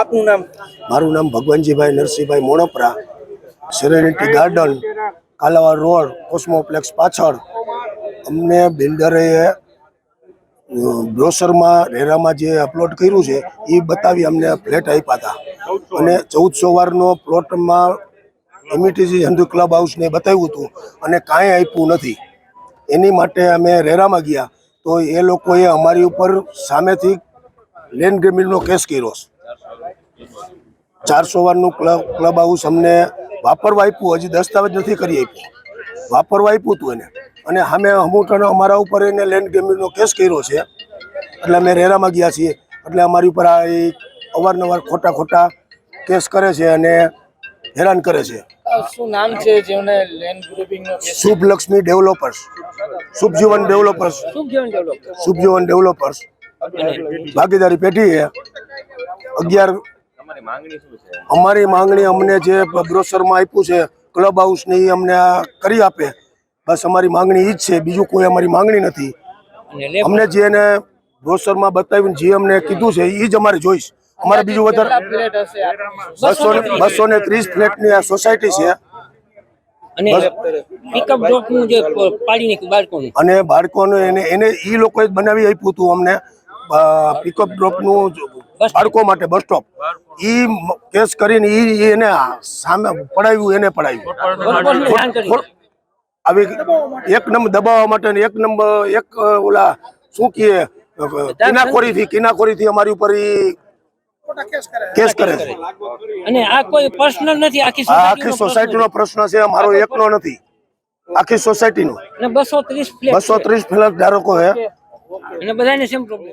આપનું નામ? મારું નામ Bhagwanjibhai Narsinhbhai Monpara serenity garden Kalawad road Cosmoplex પાછળ. અમને બિલ્ડરે બ્રોસરમાં રેરામાં જે અપલોડ કર્યું છે એ બતાવી અમને ફ્લેટ આપ્યા હતા. અને ચૌદસો વારનો પ્લોટમાં એમિટીજી હિન્દુ ક્લબ હાઉસને બતાવ્યું હતું અને કાંઈ આપ્યું નથી. એની માટે અમે રેરામાં ગયા તો એ લોકોએ અમારી ઉપર સામેથી લેન્ડ ગ્રેમિનનો કેસ કર્યો. છે ચારસો વારનું ક્લબ ક્લબ હાઉસ અમને વાપરવા આપ્યું. હજી દસ્તાવેજ નથી કરી આપ્યું. વાપરવા આપ્યું હતું એને. અને અમે અમુક અમારા ઉપર એને લેન્ડ ગેમિંગનો કેસ કર્યો છે. એટલે અમે રેરામાં ગયા છીએ. એટલે અમારી ઉપર આ અવારનવાર ખોટા ખોટા કેસ કરે છે અને હેરાન કરે છે. શું નામ છે જેમને land grouping Shubh Laxmi developers. Shubhjivan developers. Shubhjivan developers. ભાગીદારી પેઢી અગિયાર અમારી માંગણી અમને જે બ્રોસરમાં આપ્યું છે ક્લબ હાઉસને એ અમને કરી આપે. બસ અમારી માંગણી ઈ જ છે બીજું કોઈ અમારી માંગણી નથી. અમને જે એને બ્રોસરમાં બતાવીને જે અમને કીધું છે એ જ અમારે જોઈશ. અમારે બીજું વધારે બસો ને બસો ને ત્રીસ ફ્લેટની આ સોસાયટી છે. અને પિકઅપ ડ્રોપ જે પાડીને બાળકોનું? અને બાળકોને એને એને એ લોકોએ બનાવી આપ્યું હતું અમને પિકઅપ ડ્રોપનું બાળકો માટે બસ સ્ટોપ. ઈ કેસ કરીને ઈ એને સામે પડાવ્યું એને પડાવ્યું. આવી એક નંબર દબાવવા માટે એક નંબર એક ઓલા શું કહીએ કિનાખોરી થી અમારી ઉપર ઈ કેસ કરે છે. અને આ કોઈ પર્સનલ નથી આખી આખી પ્રશ્ન છે. મારો એકનો નથી. આખી સોસાયટીનો અને બસો ત્રીસ ફ્લેટ બસો ત્રીસ ફ્લેટ ધારકો છે અને બધાને સેમ પ્રોબ્લેમ